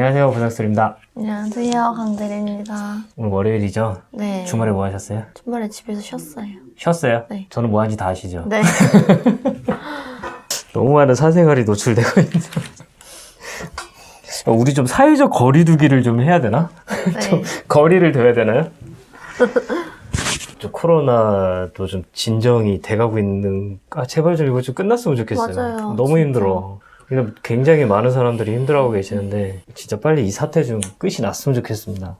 안녕하세요, 고상스입니다 안녕하세요, 강대리입니다. 오늘 월요일이죠? 네. 주말에 뭐 하셨어요? 주말에 집에서 쉬었어요. 쉬었어요? 네. 저는 뭐 하는지 다 아시죠? 네. 너무 많은 사생활이 노출되고 있는. 어, 우리 좀 사회적 거리두기를 좀 해야 되나? 네. 거리를 둬야 되나요? 좀 코로나도 좀 진정이 돼가고 있는. 아 제발 좀 이거 좀 끝났으면 좋겠어요. 맞아요, 너무. 힘들어. 굉장히 많은 사람들이 힘들어하고 계시는데 진짜 빨리 이 사태 좀 끝이 났으면 좋겠습니다.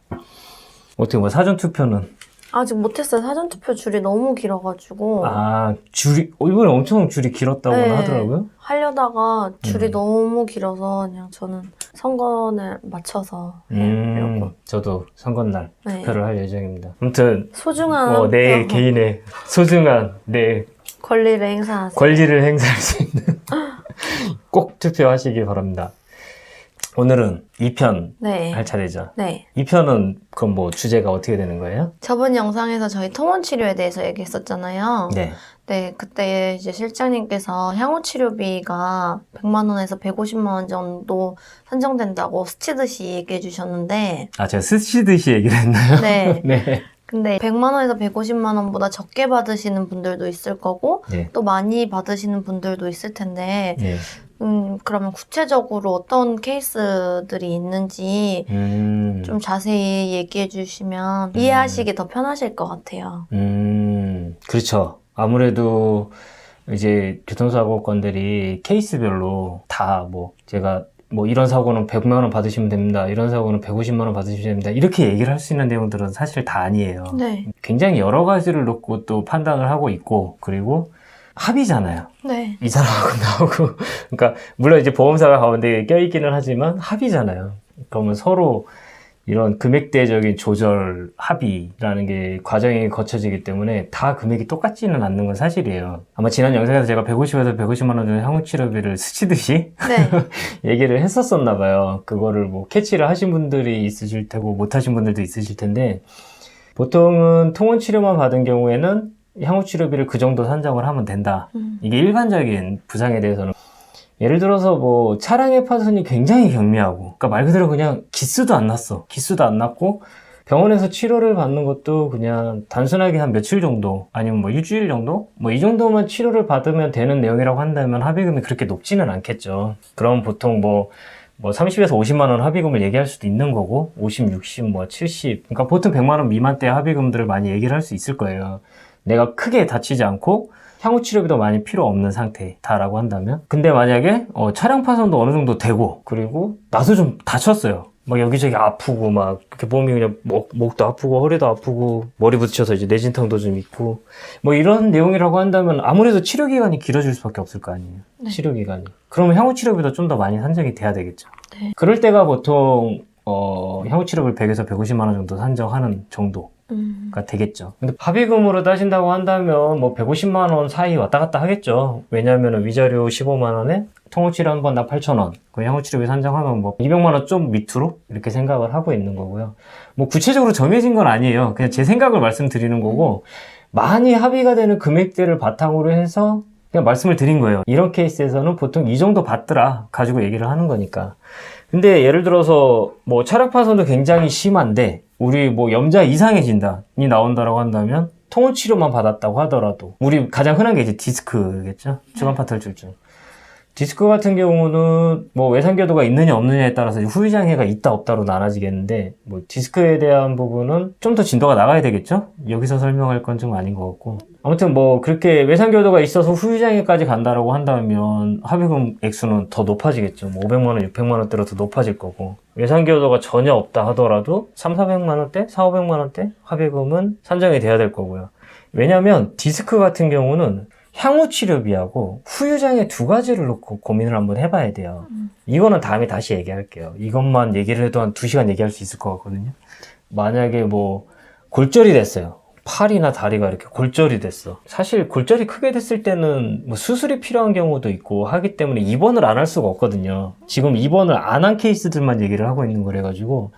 어떻게 뭐 사전 투표는 아직 못했어요. 사전투표 줄이 너무 길어가지고. 아 줄이 어, 이번에 엄청 줄이 길었다고 네. 하더라고요. 하려다가 줄이 음. 너무 길어서 그냥 저는 선거를 맞춰서 음, 해보려고. 저도 선거날 네. 투표를 할 예정입니다. 아무튼 소중한 어, 내 개인의 소중한 내 권리를 행사하세요. 권리를 행사할 수 있는 꼭 투표하시기 바랍니다. 오늘은 2편 네. 할 차례죠. 네. 2편은 그럼 뭐 주제가 어떻게 되는 거예요? 저번 영상에서 저희 통원 치료에 대해서 얘기했었잖아요. 네. 네, 그때 이제 실장님께서 향후 치료비가 100만 원에서 150만 원 정도 산정된다고 스치듯이 얘기해 주셨는데, 아, 제가 스치듯이 얘기를 했나요? 네. 네. 근데 100만 원에서 150만 원보다 적게 받으시는 분들도 있을 거고, 네. 또 많이 받으시는 분들도 있을 텐데, 네. 음, 그러면 구체적으로 어떤 케이스들이 있는지 음. 좀 자세히 얘기해 주시면 이해하시기 더 편하실 것 같아요. 음, 그렇죠. 아무래도 이제 교통사고 건들이 케이스별로 다 뭐 제가 뭐 이런 사고는 100만 원 받으시면 됩니다. 이런 사고는 150만 원 받으시면 됩니다. 이렇게 얘기를 할 수 있는 내용들은 사실 다 아니에요. 네. 굉장히 여러 가지를 놓고 또 판단을 하고 있고 그리고 합의잖아요. 네. 이 사람하고 나하고 그러니까 물론 이제 보험사가 가운데 껴있기는 하지만 합의잖아요. 그러면 서로 이런 금액대적인 조절 합의라는 게 과정이 거쳐지기 때문에 다 금액이 똑같지는 않는 건 사실이에요. 아마 지난 영상에서 제가 150에서 150만 원 정도 향후 치료비를 스치듯이 네. 얘기를 했었었나 봐요. 그거를 뭐 캐치를 하신 분들이 있으실 테고 못 하신 분들도 있으실 텐데 보통은 통원 치료만 받은 경우에는 향후 치료비를 그 정도 산정을 하면 된다. 음. 이게 일반적인 부상에 대해서는 예를 들어서 뭐 차량의 파손이 굉장히 경미하고 그러니까 말 그대로 그냥 기스도 안 났어. 기스도 안 났고 병원에서 치료를 받는 것도 그냥 단순하게 한 며칠 정도 아니면 뭐 일주일 정도 뭐 이 정도만 치료를 받으면 되는 내용이라고 한다면 합의금이 그렇게 높지는 않겠죠. 그럼 보통 뭐뭐 30에서 50만 원 합의금을 얘기할 수도 있는 거고 50, 60, 뭐 70. 그러니까 보통 100만 원 미만대 합의금들을 많이 얘기를 할 수 있을 거예요. 내가 크게 다치지 않고 향후 치료비도 많이 필요 없는 상태다라고 한다면 근데 만약에 어, 차량 파손도 어느 정도 되고 그리고 나도 좀 다쳤어요. 막 여기저기 아프고 막 이렇게 몸이 그냥 목, 목도 아프고 허리도 아프고 머리 부딪혀서 이제 내진탕도 좀 있고 뭐 이런 내용이라고 한다면 아무래도 치료 기간이 길어질 수밖에 없을 거 아니에요. 네. 치료 기간이. 그러면 향후 치료비도 좀 더 많이 산정이 돼야 되겠죠. 네. 그럴 때가 보통 어, 향후 치료비를 100에서 150만 원 정도 산정하는 정도 음. 가 되겠죠. 근데 합의금으로 따진다고 한다면 뭐 150만 원 사이 왔다 갔다 하겠죠. 왜냐하면 위자료 15만 원에 통호치료 한 번 나 8천 원. 그 향후치료비 산정하면 뭐 200만 원 좀 밑으로 이렇게 생각을 하고 있는 거고요. 뭐 구체적으로 정해진 건 아니에요. 그냥 제 생각을 말씀드리는 거고 많이 합의가 되는 금액대를 바탕으로 해서 그냥 말씀을 드린 거예요. 이런 케이스에서는 보통 이 정도 받더라 가지고 얘기를 하는 거니까. 근데 예를 들어서 뭐 차량 파손도 굉장히 심한데 우리 뭐 염자 이상의 진단이 나온다라고 한다면 통원 치료만 받았다고 하더라도 우리 가장 흔한 게 이제 디스크겠죠? 주간 파털출증 디스크 같은 경우는 뭐 외상궤도가 있느냐 없느냐에 따라서 후유 장애가 있다 없다로 나눠지겠는데 뭐 디스크에 대한 부분은 좀 더 진도가 나가야 되겠죠? 여기서 설명할 건 좀 아닌 것 같고 아무튼 뭐 그렇게 외상궤도가 있어서 후유 장애까지 간다라고 한다면 합의금 액수는 더 높아지겠죠 뭐 500만 원 600만 원대로 더 높아질 거고 외상궤도가 전혀 없다 하더라도 3, 400만 원대 4, 500만 원대 합의금은 산정이 돼야 될 거고요 왜냐하면 디스크 같은 경우는 향후 치료비하고 후유장애 두 가지를 놓고 고민을 한번 해봐야 돼요. 이거는 다음에 다시 얘기할게요. 이것만 얘기를 해도 한 두 시간 얘기할 수 있을 것 같거든요. 만약에 뭐 골절이 됐어요. 팔이나 다리가 이렇게 골절이 됐어. 사실 골절이 크게 됐을 때는 뭐 수술이 필요한 경우도 있고 하기 때문에 입원을 안 할 수가 없거든요. 지금 입원을 안 한 케이스들만 얘기를 하고 있는 거래가지고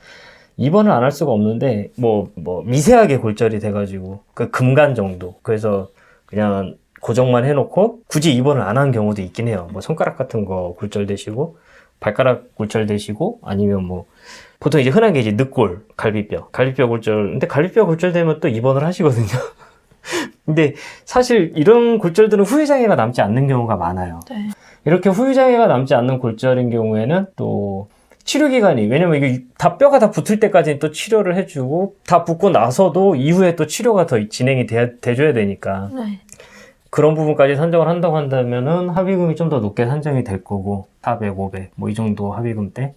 입원을 안 할 수가 없는데 뭐 뭐 미세하게 골절이 돼가지고 그 금간 정도. 그래서 그냥 고정만 해놓고 굳이 입원을 안 한 경우도 있긴 해요. 뭐 손가락 같은 거 골절되시고 발가락 골절 되시고 아니면 뭐 보통 이제 흔한 게 이제 늑골, 갈비뼈, 갈비뼈 골절. 근데 갈비뼈 골절되면 또 입원을 하시거든요. 근데 사실 이런 골절들은 후유 장애가 남지 않는 경우가 많아요. 네. 이렇게 후유 장애가 남지 않는 골절인 경우에는 또 치료 기간이 왜냐면 이게 다 뼈가 다 붙을 때까지는 또 치료를 해주고 다 붙고 나서도 이후에 또 치료가 더 진행이 돼, 돼줘야 되니까 네. 그런 부분까지 산정을 한다고 한다면은 합의금이 좀 더 높게 산정이 될 거고 400, 500 뭐 이 정도 합의금 때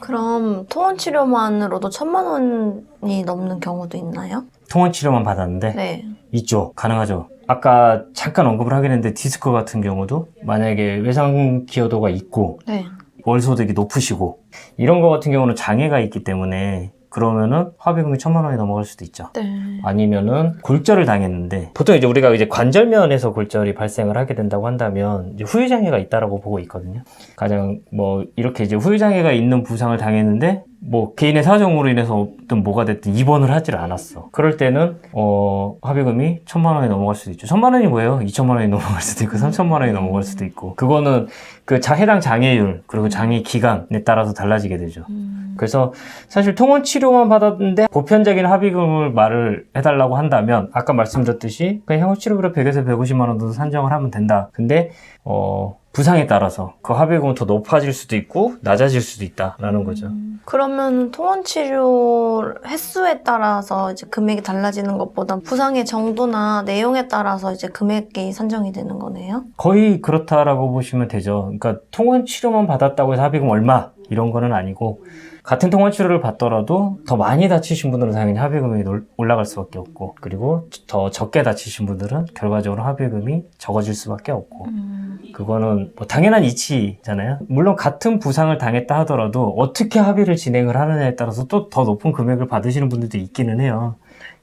그럼 통원 치료만으로도 천만 원이 넘는 경우도 있나요? 통원 치료만 받았는데 네. 있죠 가능하죠 아까 잠깐 언급을 하긴 했는데 디스크 같은 경우도 만약에 외상 기여도가 있고 네. 월 소득이 높으시고 이런 거 같은 경우는 장애가 있기 때문에 그러면은 합의금이 천만 원이 넘어갈 수도 있죠. 네. 아니면은 골절을 당했는데 보통 이제 우리가 이제 관절면에서 골절이 발생을 하게 된다고 한다면 이제 후유 장애가 있다라고 보고 있거든요. 가장 뭐 이렇게 이제 후유 장애가 있는 부상을 당했는데 뭐 개인의 사정으로 인해서 어떤 뭐가 됐든 입원을 하질 않았어. 그럴 때는 어 합의금이 천만 원이 넘어갈 수도 있죠. 천만 원이 뭐예요? 이천만 원이 넘어갈 수도 있고 삼천만 원이 넘어갈 수도 있고 그거는 그 자- 해당 장애율 그리고 장애 기간에 따라서 달라지게 되죠. 음. 그래서 사실 통원 치료만 받았는데 보편적인 합의금을 말을 해달라고 한다면 아까 말씀드렸듯이 그냥 향후 치료비로 100에서 150만 원 정도 산정을 하면 된다. 근데 어 부상에 따라서 그 합의금은 더 높아질 수도 있고 낮아질 수도 있다라는 거죠. 음. 그러면 통원 치료 횟수에 따라서 이제 금액이 달라지는 것보다 부상의 정도나 내용에 따라서 이제 금액이 산정이 되는 거네요. 거의 그렇다라고 보시면 되죠. 그러니까 통원 치료만 받았다고 해서 합의금 얼마 이런 거는 아니고 같은 통원 치료를 받더라도 더 많이 다치신 분들은 당연히 합의금이 놀- 올라갈 수밖에 없고 그리고 더 적게 다치신 분들은 결과적으로 합의금이 적어질 수밖에 없고 음. 그거는 뭐 당연한 이치잖아요. 물론 같은 부상을 당했다 하더라도 어떻게 합의를 진행을 하느냐에 따라서 또 더 높은 금액을 받으시는 분들도 있기는 해요.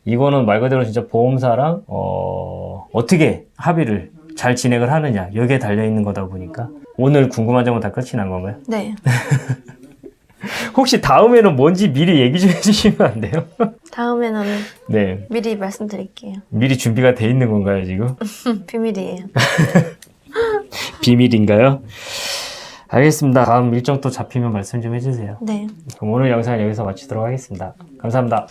이거는 말 그대로 진짜 보험사랑 어, 어떻게 합의를 잘 진행을 하느냐 여기에 달려 있는 거다 보니까 오늘 궁금한 점은 다 끝이 난 건가요? 네. 혹시 다음에는 뭔지 미리 얘기 좀 해주시면 안 돼요? 다음에는 네, 미리 말씀드릴게요. 미리 준비가 돼 있는 건가요 지금? 비밀이에요. 비밀인가요? 알겠습니다. 다음 일정 또 잡히면 말씀 좀 해주세요. 네. 그럼 오늘 영상은 여기서 마치도록 하겠습니다. 감사합니다.